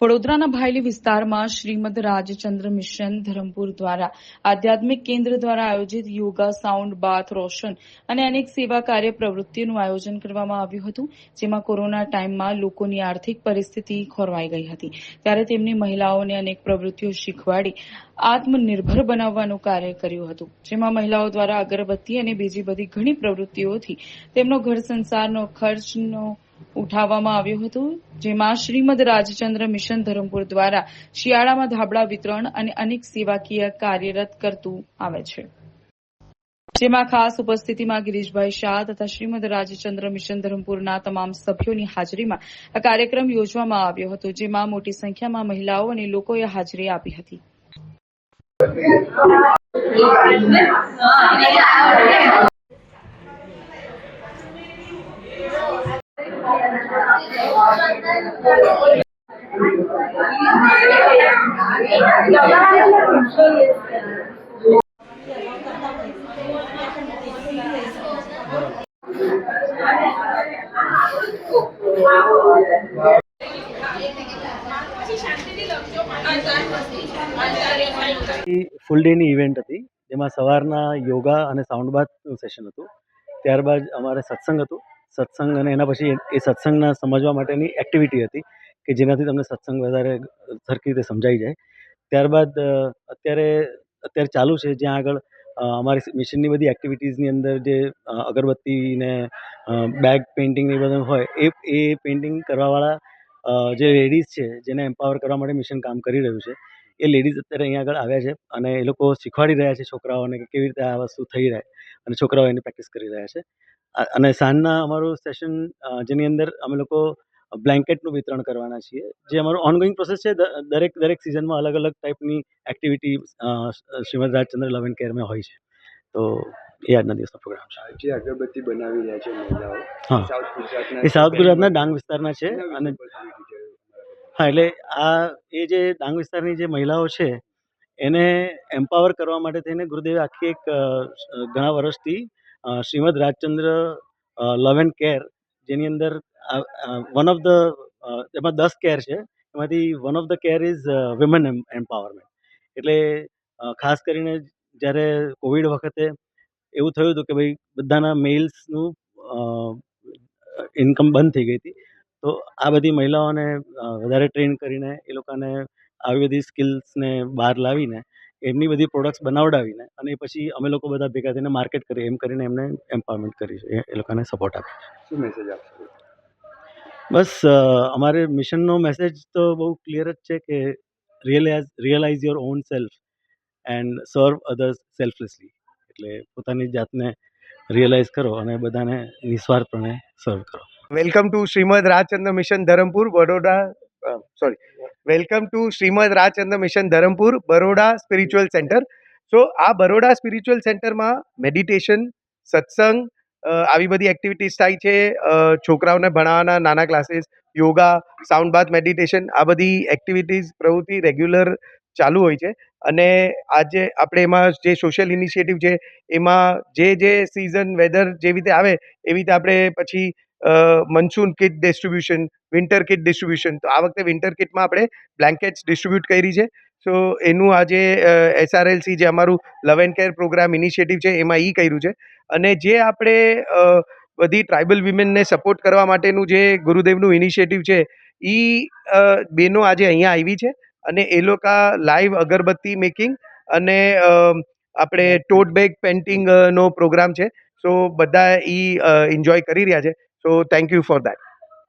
વડોદરાના ભાયલી વિસ્તારમાં શ્રીમદ રાજચંદ્ર મિશન ધરમપુર દ્વારા આધ્યાત્મિક કેન્દ્ર દ્વારા આયોજિત યોગા, સાઉન્ડ, બાથ, રોશન અને અનેક સેવા કાર્ય પ્રવૃત્તિઓનું આયોજન કરવામાં આવ્યું હતું, જેમાં કોરોના ટાઈમમાં લોકોની આર્થિક પરિસ્થિતિ ખોરવાઈ ગઈ હતી. ત્યારે તેમની મહિલાઓને અનેક પ્રવૃત્તિઓ શીખવાડી આત્મનિર્ભર બનાવવાનું કાર્ય કર્યું હતું, જેમાં મહિલાઓ દ્વારા અગરબત્તી અને બીજી બધી ઘણી પ્રવૃત્તિઓથી તેમનો ઘર સંસારનો ખર્ચનો ઉઠાવવામાં આવ્યું હતું, જેમાં શ્રીમદ રાજચંદ્ર મિશન ધરમપુર દ્વારા શિયાળામાં ધાબળા વિતરણ અને અનેક સેવાકીય કાર્યરત કરતું આવે છે. જેમાં ખાસ ઉપસ્થિતિમાં ગિરીશભાઈ શાહ તથા શ્રીમદ રાજચંદ્ર મિશન ધરમપુરના તમામ સભ્યોની હાજરીમાં આ કાર્યક્રમ યોજવામાં આવ્યો હતો, જેમાં મોટી સંખ્યામાં મહિલાઓ અને લોકોએ હાજરી આપી હતી. ફૂલ ડેની ઇવેન્ટ હતી જેમાં સવારના યોગા અને સાઉન્ડ બાથનું સેશન હતું ત્યારબાદ અમારે સત્સંગ હતું. સત્સંગ અને એના પછી એ સત્સંગના સમજવા માટેની એક્ટિવિટી હતી કે જેનાથી તમને સત્સંગ વધારે સરખી રીતે સમજાઈ જાય. ત્યારબાદ અત્યારે અત્યારે ચાલુ છે જ્યાં આગળ અમારી મિશનની બધી એક્ટિવિટીઝની અંદર જે અગરબત્તીને બેગ પેઇન્ટિંગ એ બધું હોય, એ એ પેઇન્ટિંગ કરવાવાળા જે લેડીઝ છે જેને એમ્પાવર કરવા માટે મિશન કામ કરી રહ્યું છે, એ લેડીઝ અત્યારે અહીંયા આગળ આવ્યા છે અને એ લોકો શીખવાડી રહ્યા છે છોકરાઓને કે કેવી રીતે આ વસ્તુ થઈ રહે અને છોકરાઓ એની પ્રેક્ટિસ કરી રહ્યા છે. અને સાંજના અમારું સેશન જેની અંદર અમે લોકો બ્લેન્કેટનું વિતરણ કરવાના છીએ. જે અમારું ઓનગોઈંગ પ્રોસેસ છે દરેક દરેક સિઝનમાં અલગ અલગ ટાઈપની activity Shrimad Rajchandra love and કેરમાં હોય છે. તો એ આજના દિવસનો પ્રોગ્રામ છે. જે અગરબત્તી બનાવી રહ્યા છે મહિલાઓ. હા. સાઉથ ગુજરાતના એ સાઉથ ગુજરાતના ડાંગ વિસ્તારના છે અને હા એટલે આ એ જે ડાંગ વિસ્તારની જે મહિલાઓ છે એને એમ્પાવર કરવા માટે થઈને ગુરુદેવે આખી એક ઘણા વર્ષથી Shrimad Rajchandra love and care જેની અંદર વન ઓફ ધ એમાં દસ કેર છે. એમાંથી one of the care is women empowerment એટલે ખાસ કરીને જ્યારે કોવિડ વખતે એવું થયું હતું કે ભાઈ બધાના મેલ્સનું ઇન્કમ બંધ થઈ ગઈ હતી, તો આ બધી મહિલાઓને વધારે ટ્રેન કરીને એ લોકોને આવી બધી સ્કિલ્સને બહાર લાવીને એમની બધી પ્રોડક્ટ્સ બનાવડાવીને અને પછી અમે લોકો બધા ભેગા થઈને માર્કેટ કરીએ એમ કરીને એમને એમ્પાવરમેન્ટ કરી છે એ- લોકોને સપોર્ટ આપે શું મેસેજ આપશો? બસ અમારે મિશનનો મેસેજ તો બહુ ક્લિયર જ છે કે realise realise your own self and serve others selflessly એટલે પોતાની જાતને રિયલાઇઝ કરો અને બધાને નિસ્વાર્થપણે સર્વ કરો. Welcome to Shrimad Rajchandra mission Dharampur Vadodara sorry welcome to Shrimad Rajchandra mission Dharampur, Baroda spiritual centre. So, આ બરોડા સ્પિરિચ્યુઅલ સેન્ટરમાં મેડિટેશન, સત્સંગ આવી બધી એક્ટિવિટીઝ થાય છે. છોકરાઓને ભણાવવાના નાના classes, yoga, sound bath meditation, આ બધી એક્ટિવિટીઝ પ્રવૃત્તિ રેગ્યુલર ચાલુ હોય છે. અને આજે આપણે એમાં જે સોશિયલ ઇનિશિયેટિવ છે, એમાં જે જે સિઝન, વેધર જેવી રીતે આવે એવી રીતે આપણે પછી monsoon kit distribution, winter kit distribution. તો આ વખતે વિન્ટર કિટમાં આપણે બ્લેન્કેટ્સ ડિસ્ટ્રીબ્યુટ કરી છે. સો, એનું આજે એસઆરએલસી જે અમારું love and care programme initiative છે, એમાં એ કર્યું છે. અને જે આપણે બધી ટ્રાઇબલ વિમેનને સપોર્ટ કરવા માટેનું જે ગુરુદેવનું ઇનિશિયેટિવ છે એ બેનો આજે અહીંયા આવી છે. અને એ લોકો લાઈવ અગરબત્તી મેકિંગ અને આપણે ટોટ બેગ પેન્ટિંગનો પ્રોગ્રામ છે. સો, બધા એ એન્જોય કરી રહ્યા છે. So thank you for that.